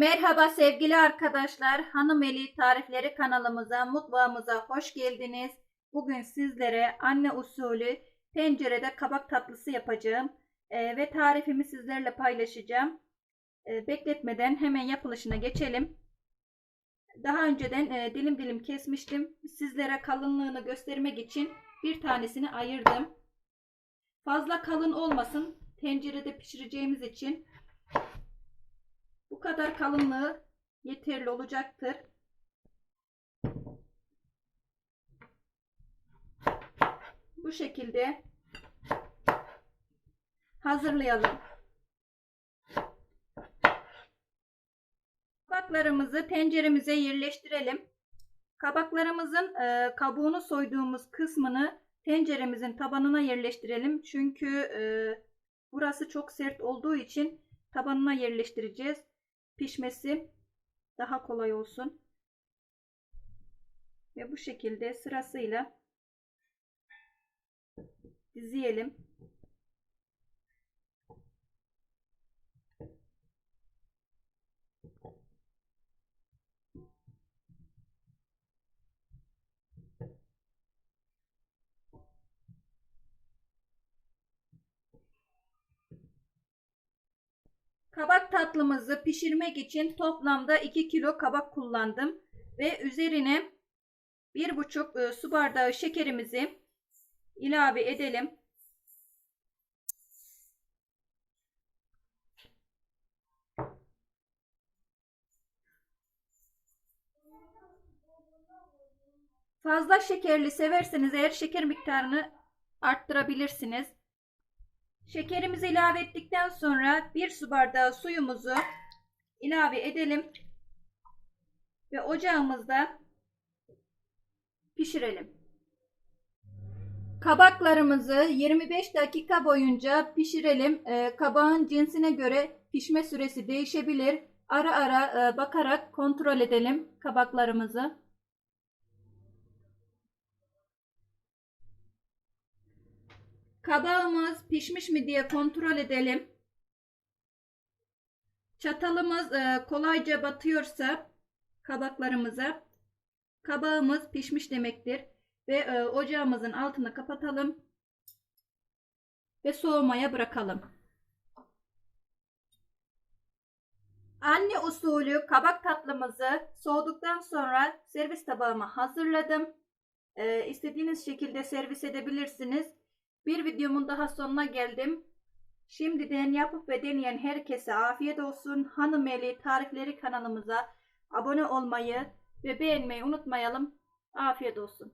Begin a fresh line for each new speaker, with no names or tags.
Merhaba sevgili arkadaşlar. Hanım Eli Tarifleri kanalımıza, mutfağımıza hoş geldiniz. Bugün sizlere anne usulü tencerede kabak tatlısı yapacağım. Ee, ve tarifimi sizlerle paylaşacağım. Ee, bekletmeden hemen yapılışına geçelim. Daha önceden e, dilim dilim kesmiştim. Sizlere kalınlığını göstermek için bir tanesini ayırdım. Fazla kalın olmasın. Tencerede pişireceğimiz için bu kadar kalınlığı yeterli olacaktır. Bu şekilde hazırlayalım. Kabaklarımızı tenceremize yerleştirelim. Kabaklarımızın e, kabuğunu soyduğumuz kısmını tenceremizin tabanına yerleştirelim. Çünkü e, burası çok sert olduğu için tabanına yerleştireceğiz. Pişmesi daha kolay olsun. Ve bu şekilde sırasıyla dizeyelim. Kabak tatlımızı pişirmek için toplamda 2 kilo kabak kullandım. Ve üzerine 1,5 e, su bardağı şekerimizi ilave edelim. Fazla şekerli severseniz eğer şeker miktarını arttırabilirsiniz. Şekerimizi ilave ettikten sonra bir su bardağı suyumuzu ilave edelim. Ve ocağımızda pişirelim. Kabaklarımızı 25 dakika boyunca pişirelim. Ee, kabağın cinsine göre pişme süresi değişebilir. Ara ara e, bakarak kontrol edelim kabaklarımızı. Kabağımız pişmiş mi diye kontrol edelim. Çatalımız e, kolayca batıyorsa kabaklarımıza kabağımız pişmiş demektir. Ve e, ocağımızın altını kapatalım. Ve soğumaya bırakalım. Anne usulü kabak tatlımızı soğuduktan sonra servis tabağıma hazırladım. E, istediğiniz şekilde servis edebilirsiniz. Bir videomun daha sonuna geldim. Şimdiden yapıp ve deneyen herkese afiyet olsun. Hanım Eli Tarifleri kanalımıza abone olmayı ve beğenmeyi unutmayalım. Afiyet olsun.